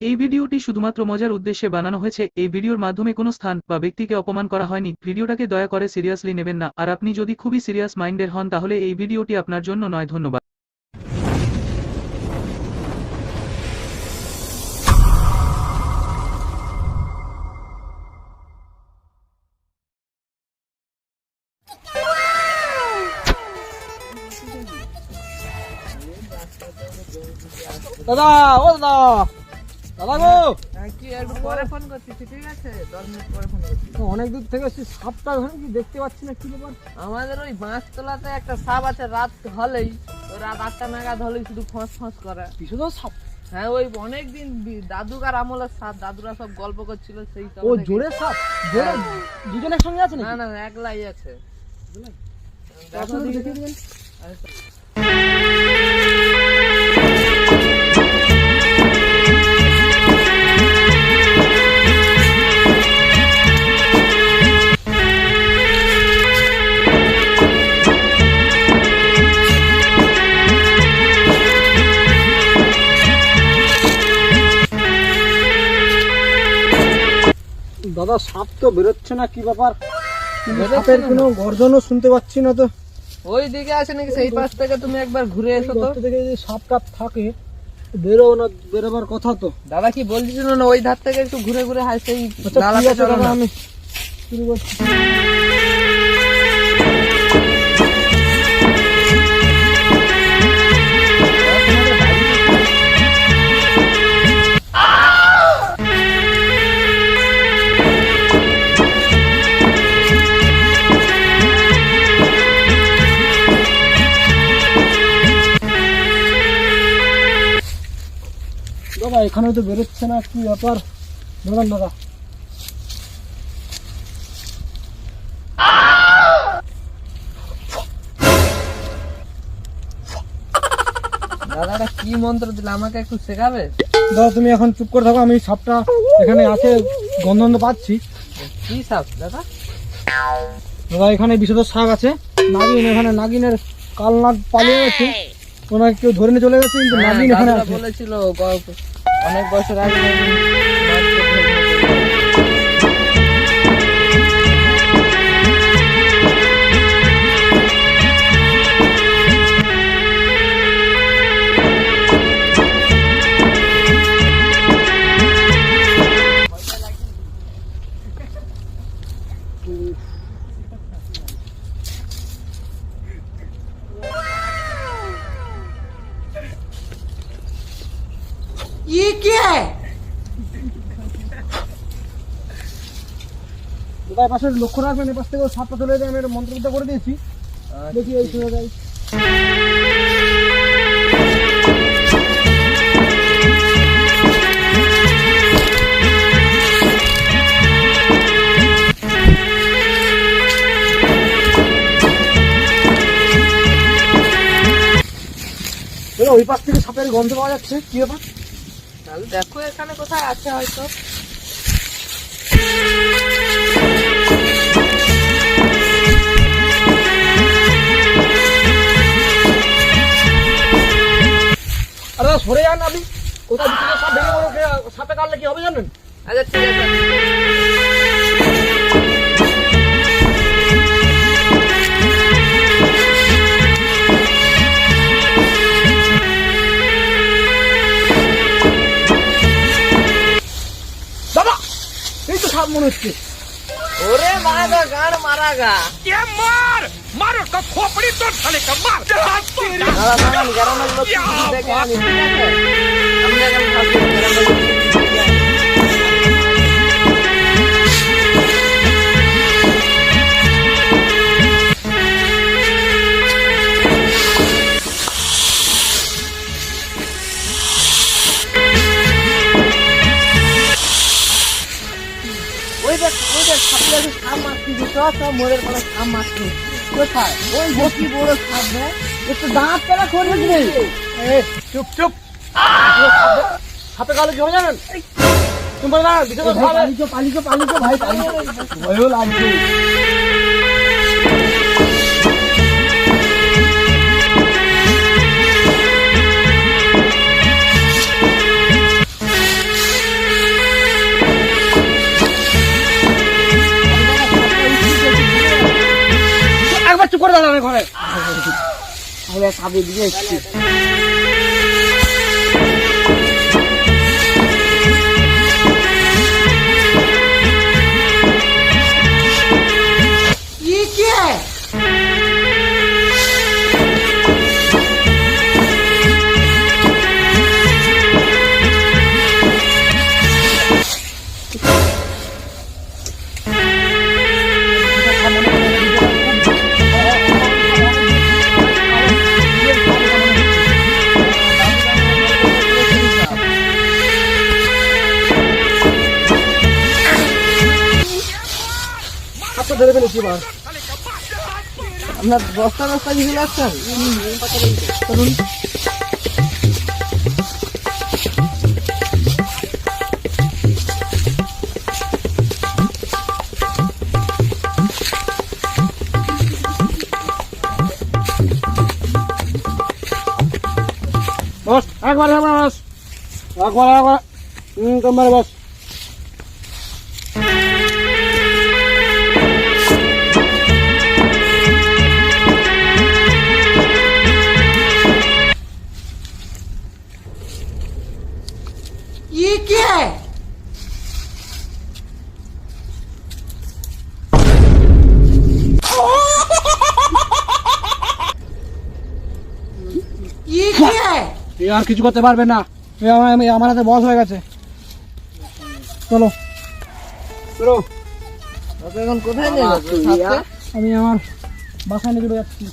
এই ভিডিওটি শুধুমাত্র মজার উদ্দেশ্যে বানানো হয়েছে। এই ভিডিওর মাধ্যমে কোনো স্থান বা ব্যক্তিকে অপমান করা হয়নি। ভিডিওটাকে দয়া করে সিরিয়াসলি নেবেন না। আর আপনি যদি খুবই সিরিয়াস মাইন্ডের হন, তাহলে এই ভিডিওটি আপনার জন্য নয়। ধন্যবাদ। দাদা, ও দাদা। দাদা গো! হ্যাঁ, কি একটু পরে ফোন করছিস ঠিক আছে? দশ মিনিট পরে ফোন করছিস অনেক দূর থেকে সাপটা কি দেখতে পাচ্ছি না কি ব্যাপার? আমাদের ওই বাঁশতলাতে একটা সাপ আছে রাত হলেই। ওই রাত আটটা নাগাদ হলেই শুধু ফোঁস ফোঁস করে। কিছু তো সাপ। হ্যাঁ ওই অনেক দিন দাদুকার আমলের সাপ দাদুরা সব গল্প করছিল সেই ও জোরে সাপ? জোরে? দুজন একসঙ্গে আছে না না একলাই আছে। দাদা সাপ তো বেরোচ্ছে না কি ব্যাপার? সাপের কোনো গর্জনও শুনতে পাচ্ছি না তো। ওই দিকে আছে নাকি সেই পাশ থেকে তুমি একবার ঘুরে এসো তো। থেকে যদি সাপ টাপ থাকে বেরো না বেরোবার কথা তো। দাদা কি বলছিল না ওই ধার থেকে একটু ঘুরে ঘুরে হাই সেই আচ্ছা আমি শুরু করছি। দাদা এখানে তো বেরোচ্ছে না কি ব্যাপার? দাদা। দাদাটা কি মন্ত্র দিলে? আমাকে একটু শেখাবে? দাদা তুমি এখন চুপ করে থাকো আমি সাপটা এখানে আছে গন্ধ পাচ্ছি। কি সাপ দাদা? দাদা এখানে বিশদ শাক আছে। নাগিন এখানে নাগিনের কাল নাগ পালিয়ে গেছে। ওনাকে কেউ ধরে নিয়ে চলে গেছে কিন্তু হ্যাঁ, নাগিন এখানে আছে। বলেছিল অনেক বছর আগে এ পাশে লক্ষ্য রাখবেন, এপাশ থেকে সাপটা চলে যায় আমি একটা মন্ত্রবিদ্যা করে দিয়েছি। দেখি এই শুনে যাই ওই পাশ থেকে সাপের গন্ধ পাওয়া যাচ্ছে। কি ব্যাপার? দেখো এখানে কোথায় আছে হয়তো। আরে সরে যান আপনি। কোথায় ভেঙে সাপে কাটলে কি হবে জানেন? আচ্ছা ঠিক আছে। મૃત્યુ ઓરે મારા ગાણ મારા ગા. કે માર! મારો તો ખોપડી તો થલે કે માર! તમને કેમ ખાતું সাপ ওই সাপ দেখ একটু দাঁত পেলা করবে চুপ চুপ। হাতে কালো কি হবে জানেন? তুমি বলে না বিশেষ পালিছো পালিছো পালিছো ভাই পালিছো ভয়ও লাগছে। ঘরে। আমরা সাপে দিয়ে এসছি। ধরে ফেলেছি এবার। আপনার বস্তা বস্তা কিছু লাগছেন চলুন বস একবার একবার বস। একবার একবার। হুম তোমার বস। এ আর কিছু করতে পারবে না। এ আমার আমি- আমার হাতে বস হয়ে গেছে। চলো। চলো। এখন কোথায় নিয়ে যাচ্ছ আমি আমার বাসায় নিয়ে চলে যাচ্ছি।